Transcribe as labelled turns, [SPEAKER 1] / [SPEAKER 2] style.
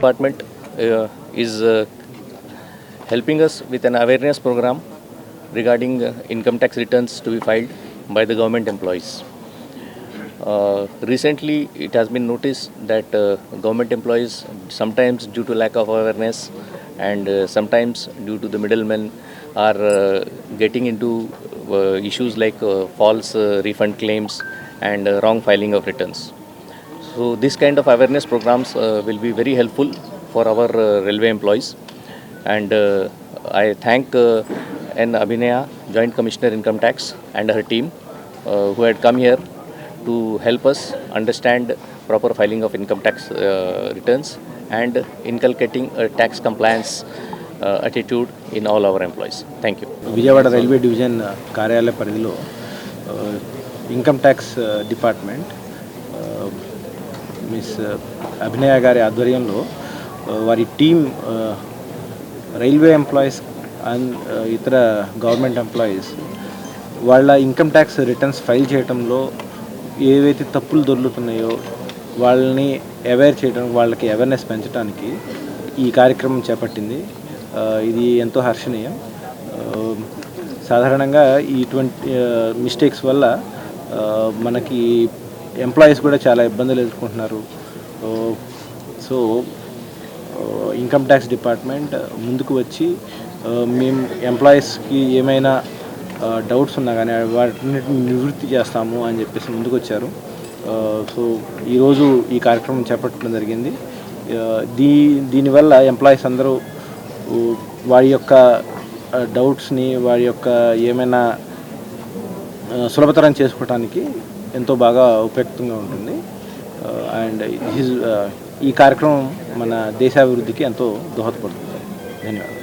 [SPEAKER 1] department uh, is uh, helping us with an awareness program regarding uh, income tax returns to be filed by the government employees. Uh, recently, it has been noticed that uh, government employees, sometimes due to lack of awareness and uh, sometimes due to the middlemen, are uh, getting into uh, issues like uh, false uh, refund claims and uh, wrong filing of returns. So, this kind of awareness programs uh, will be very helpful for our uh, railway employees. And uh, I thank uh, N. Abhinaya, Joint Commissioner Income Tax, and her team uh, who had come here to help us understand proper filing of income tax uh, returns and inculcating a tax compliance uh, attitude in all our employees. Thank you.
[SPEAKER 2] Vijayawada railway division ఆ, కార్యాలయ పరిధిలో ఆ, income tax ఆ, department ఆ, Miss uh, Abhinaya గారి ఆధ్వర్యంలో uh, వారి team uh, railway employees and ఇతర గవర్నమెంట్ ఎంప్లాయీస్ వాళ్ళ ఇన్కమ్ ట్యాక్స్ రిటర్న్స్ ఫైల్ చేయడంలో ఏవైతే తప్పులు దొర్లుతున్నాయో వాళ్ళని అవేర్ చేయడం వాళ్ళకి అవేర్నెస్ పెంచడానికి ఈ కార్యక్రమం చేపట్టింది. ఇది ఎంతో హర్షణీయం. సాధారణంగా ఇటువంటి మిస్టేక్స్ వల్ల మనకి ఎంప్లాయీస్ కూడా చాలా ఇబ్బందులు ఎదుర్కొంటున్నారు. సో ఇన్కమ్ ట్యాక్స్ డిపార్ట్మెంట్ ముందుకు వచ్చి మేము ఎంప్లాయీస్కి ఏమైనా డౌట్స్ ఉన్నా కానీ వాటిని నివృత్తి చేస్తాము అని చెప్పేసి ముందుకు వచ్చారు. సో ఈరోజు ఈ కార్యక్రమం చేపట్టడం జరిగింది. దీ దీనివల్ల ఎంప్లాయీస్ అందరూ వారి యొక్క డౌట్స్ని వారి యొక్క ఏమైనా సులభతరం చేసుకోవటానికి ఎంతో బాగా ఉపయుక్తంగా ఉంటుంది. Uh, అండ్ హిజ్ uh, ఈ కార్యక్రమం మన దేశాభివృద్ధికి ఎంతో దోహదపడుతుంది. ధన్యవాదాలు.